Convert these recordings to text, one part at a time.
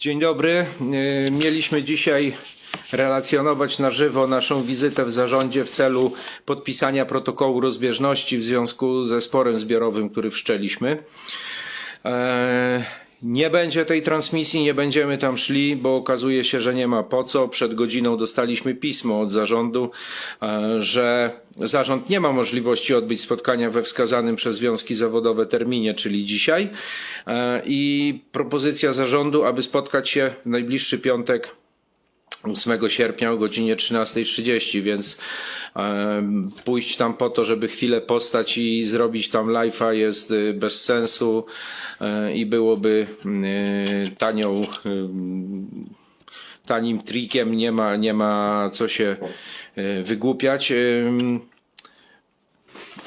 Dzień dobry. Y, Mieliśmy dzisiaj relacjonować na żywo naszą wizytę w zarządzie w celu podpisania protokołu rozbieżności w związku ze sporem zbiorowym, który wszczęliśmy. Nie będzie tej transmisji, nie będziemy tam szli, bo okazuje się, że nie ma po co. Przed godziną dostaliśmy pismo od zarządu, e, że zarząd nie ma możliwości odbyć spotkania we wskazanym przez związki zawodowe terminie, czyli dzisiaj. E, I propozycja zarządu, aby spotkać się w najbliższy piątek 8 sierpnia o godzinie 13.30, więc e, pójść tam po to, żeby chwilę postać i zrobić tam live'a jest y, bez sensu e, i byłoby y, tanią y, tanim trikiem, nie ma, nie ma co się y, wygłupiać.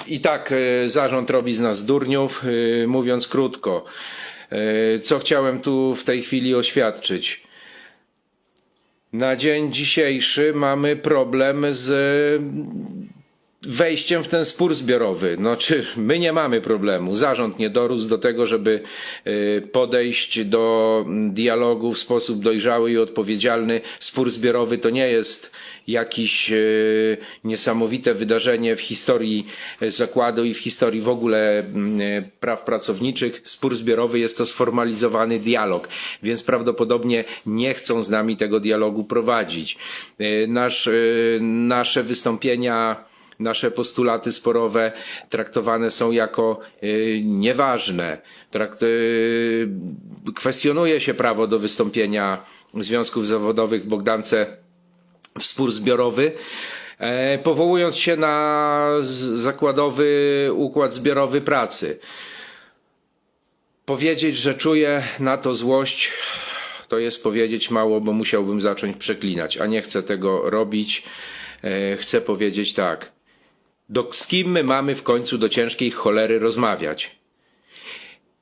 I tak e, zarząd robi z nas durniów, e, mówiąc krótko. E, Co chciałem tu w tej chwili oświadczyć? Na dzień dzisiejszy mamy problem z wejściem w ten spór zbiorowy. No, czy my nie mamy problemu? Zarząd nie dorósł do tego, żeby y, podejść do dialogu w sposób dojrzały i odpowiedzialny. Spór zbiorowy to nie jest jakieś y, niesamowite wydarzenie w historii y, zakładu i w historii w ogóle y, praw pracowniczych. Spór zbiorowy jest to sformalizowany dialog, więc prawdopodobnie nie chcą z nami tego dialogu prowadzić. Nasz, nasze wystąpienia nasze postulaty sporowe traktowane są jako y, nieważne. Trakt, y, kwestionuje się prawo do wystąpienia związków zawodowych w Bogdance w spór zbiorowy, e, powołując się na zakładowy układ zbiorowy pracy. Powiedzieć, że czuję na to złość, to jest powiedzieć mało, bo musiałbym zacząć przeklinać, a nie chcę tego robić. E, Chcę powiedzieć tak. Do, z kim my mamy w końcu do ciężkiej cholery rozmawiać?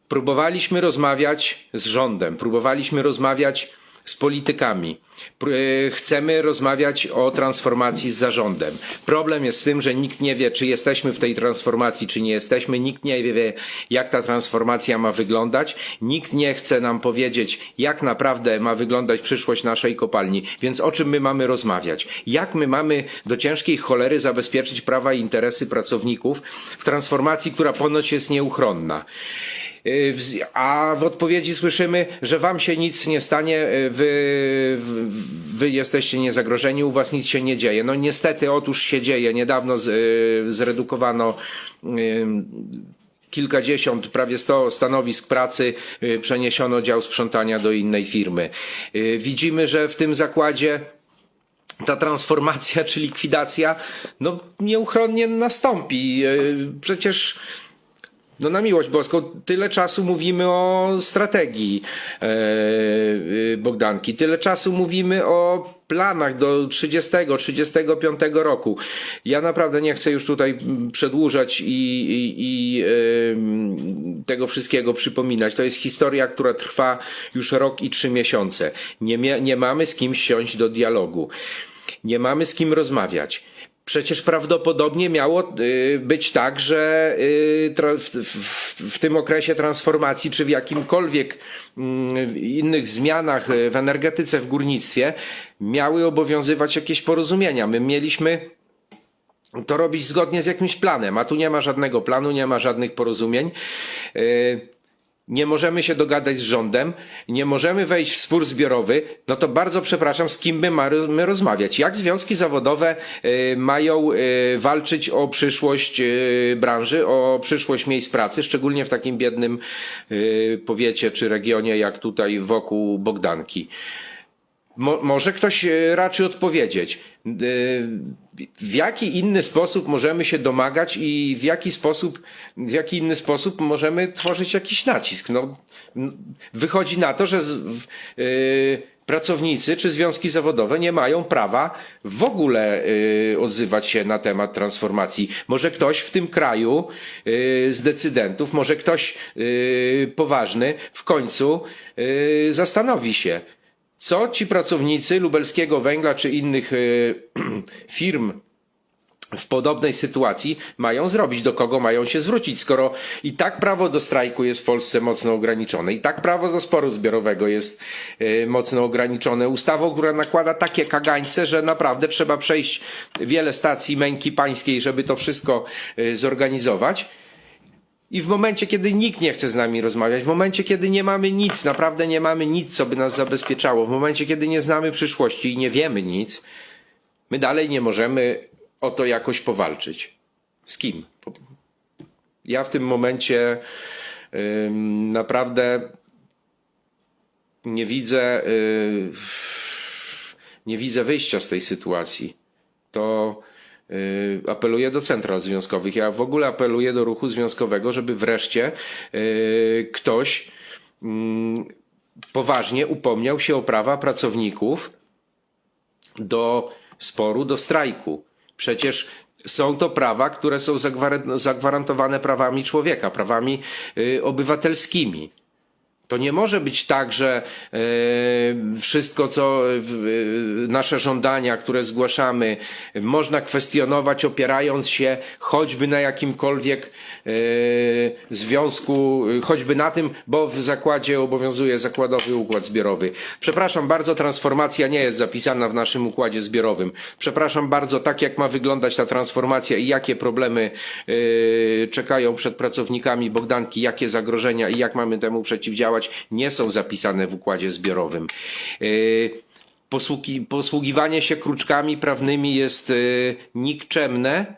Próbowaliśmy rozmawiać z rządem, próbowaliśmy rozmawiać z politykami. E, Chcemy rozmawiać o transformacji z zarządem. Problem jest w tym, że nikt nie wie, czy jesteśmy w tej transformacji, czy nie jesteśmy. Nikt nie wie, jak ta transformacja ma wyglądać. Nikt nie chce nam powiedzieć, jak naprawdę ma wyglądać przyszłość naszej kopalni. Więc o czym my mamy rozmawiać? Jak my mamy do ciężkiej cholery zabezpieczyć prawa i interesy pracowników w transformacji, która ponoć jest nieuchronna? Y, A w odpowiedzi słyszymy, że wam się nic nie stanie, y, wy, wy jesteście niezagrożeni, u was nic się nie dzieje. No niestety, otóż się dzieje. Niedawno z, y, zredukowano kilkadziesiąt, prawie sto stanowisk pracy, przeniesiono dział sprzątania do innej firmy. Widzimy, że w tym zakładzie ta transformacja czy likwidacja no, nieuchronnie nastąpi. Przecież no na miłość boską, tyle czasu mówimy o strategii e, e, Bogdanki, tyle czasu mówimy o planach do 30-35 roku. Ja naprawdę nie chcę już tutaj przedłużać i, i, i em, tego wszystkiego przypominać. To jest historia, która trwa już rok i trzy miesiące. Nie, nie mamy z kim siąść do dialogu. Nie mamy z kim rozmawiać. Przecież prawdopodobnie miało y, być tak, że y, w tym okresie transformacji, czy w jakimkolwiek mm, innych zmianach y, w energetyce, w górnictwie, miały obowiązywać jakieś porozumienia. My mieliśmy to robić zgodnie z jakimś planem, a tu nie ma żadnego planu, nie ma żadnych porozumień. Nie możemy się dogadać z rządem, nie możemy wejść w spór zbiorowy, no to bardzo przepraszam, z kim my mamy rozmawiać? Jak związki zawodowe y, mają y, walczyć o przyszłość y, branży, o przyszłość miejsc pracy, szczególnie w takim biednym powiecie czy regionie jak tutaj wokół Bogdanki? Mo, może ktoś e, raczy odpowiedzieć, e, w jaki inny sposób możemy się domagać i w jaki sposób, w jaki inny sposób możemy tworzyć jakiś nacisk. No, wychodzi na to, że z, e, pracownicy czy związki zawodowe nie mają prawa w ogóle e, odzywać się na temat transformacji. Może ktoś w tym kraju e, z decydentów, może ktoś e, poważny w końcu e, zastanowi się, co ci pracownicy lubelskiego węgla czy innych e, firm w podobnej sytuacji mają zrobić, do kogo mają się zwrócić, skoro i tak prawo do strajku jest w Polsce mocno ograniczone, i tak prawo do sporu zbiorowego jest y, mocno ograniczone ustawą, która nakłada takie kagańce, że naprawdę trzeba przejść wiele stacji męki pańskiej, żeby to wszystko y, zorganizować. I w momencie, kiedy nikt nie chce z nami rozmawiać, w momencie, kiedy nie mamy nic, naprawdę nie mamy nic, co by nas zabezpieczało, w momencie, kiedy nie znamy przyszłości i nie wiemy nic, my dalej nie możemy o to jakoś powalczyć. Z kim? Ja w tym momencie ym, naprawdę nie widzę, y, nie widzę wyjścia z tej sytuacji. To apeluję do central związkowych. Ja w ogóle apeluję do ruchu związkowego, żeby wreszcie y, ktoś mm, poważnie upomniał się o prawa pracowników do sporu, do strajku. Przecież są to prawa, które są zagwar- zagwarantowane prawami człowieka, prawami y, obywatelskimi. To nie może być tak, że e, wszystko, co e, nasze żądania, które zgłaszamy, można kwestionować, opierając się choćby na jakimkolwiek e, związku, choćby na tym, bo w zakładzie obowiązuje zakładowy układ zbiorowy. Przepraszam bardzo, transformacja nie jest zapisana w naszym układzie zbiorowym. Przepraszam bardzo, tak jak ma wyglądać ta transformacja i jakie problemy czekają przed pracownikami Bogdanki, jakie zagrożenia i jak mamy temu przeciwdziałać, nie są zapisane w układzie zbiorowym. Yy, Posługi, posługiwanie się kruczkami prawnymi jest yy, nikczemne,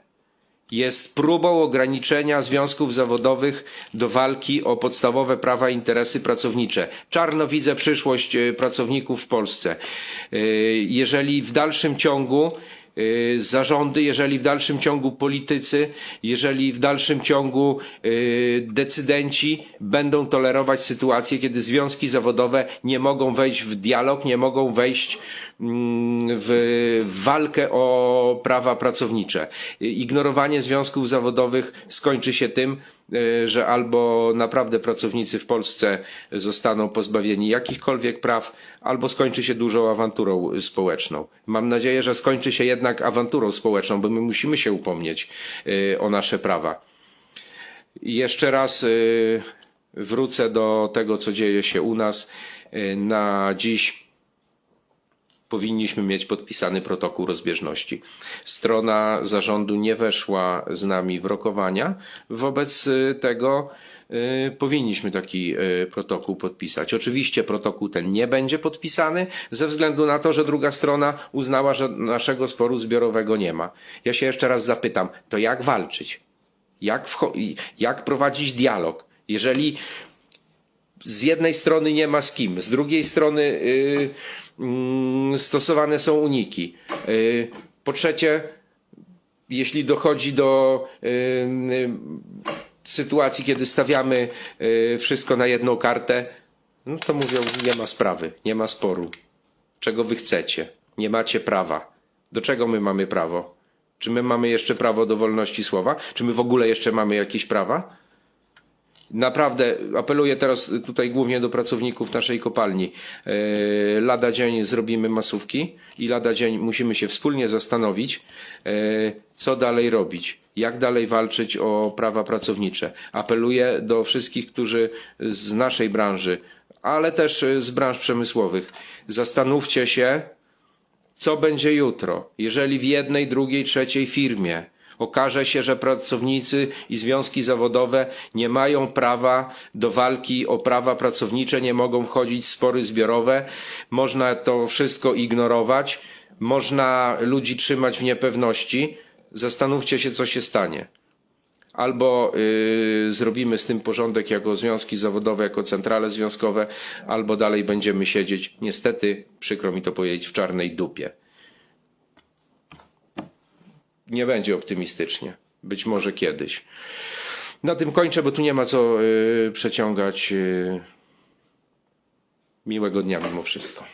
jest próbą ograniczenia związków zawodowych do walki o podstawowe prawa i interesy pracownicze. Czarno widzę przyszłość yy, pracowników w Polsce. Jeżeli w dalszym ciągu zarządy, jeżeli w dalszym ciągu politycy, jeżeli w dalszym ciągu yy, decydenci będą tolerować sytuację, kiedy związki zawodowe nie mogą wejść w dialog, nie mogą wejść w walkę o prawa pracownicze. Ignorowanie związków zawodowych skończy się tym, yy, że albo naprawdę pracownicy w Polsce zostaną pozbawieni jakichkolwiek praw, albo skończy się dużą awanturą społeczną. Mam nadzieję, że skończy się jednak awanturą społeczną, bo my musimy się upomnieć yy, o nasze prawa. Jeszcze raz yy, wrócę do tego, co dzieje się u nas. Na dziś powinniśmy mieć podpisany protokół rozbieżności. Strona zarządu nie weszła z nami w rokowania. Wobec y, tego y, powinniśmy taki y, protokół podpisać. Oczywiście protokół ten nie będzie podpisany ze względu na to, że druga strona uznała, że naszego sporu zbiorowego nie ma. Ja się jeszcze raz zapytam, to jak walczyć? Jak, jak prowadzić dialog? Jeżeli z jednej strony nie ma z kim, z drugiej strony y, mm, stosowane są uniki. Y, po trzecie, jeśli dochodzi do y, y, sytuacji, kiedy stawiamy wszystko na jedną kartę, no to mówią, nie ma sprawy, nie ma sporu. Czego wy chcecie? Nie macie prawa. Do czego my mamy prawo? Czy my mamy jeszcze prawo do wolności słowa? Czy my w ogóle jeszcze mamy jakieś prawa? Naprawdę apeluję teraz tutaj głównie do pracowników naszej kopalni. E, Lada dzień zrobimy masówki i lada dzień musimy się wspólnie zastanowić, e, co dalej robić, jak dalej walczyć o prawa pracownicze. Apeluję do wszystkich, którzy z naszej branży, ale też z branż przemysłowych, zastanówcie się, co będzie jutro, jeżeli w jednej, drugiej, trzeciej firmie okaże się, że pracownicy i związki zawodowe nie mają prawa do walki o prawa pracownicze, nie mogą wchodzić w spory zbiorowe, można to wszystko ignorować, można ludzi trzymać w niepewności. Zastanówcie się, co się stanie. Albo y, zrobimy z tym porządek jako związki zawodowe, jako centrale związkowe, albo dalej będziemy siedzieć, niestety, przykro mi to powiedzieć, w czarnej dupie. Nie będzie optymistycznie. Być może kiedyś. Na tym kończę, bo tu nie ma co y, przeciągać. Y, miłego dnia mimo wszystko.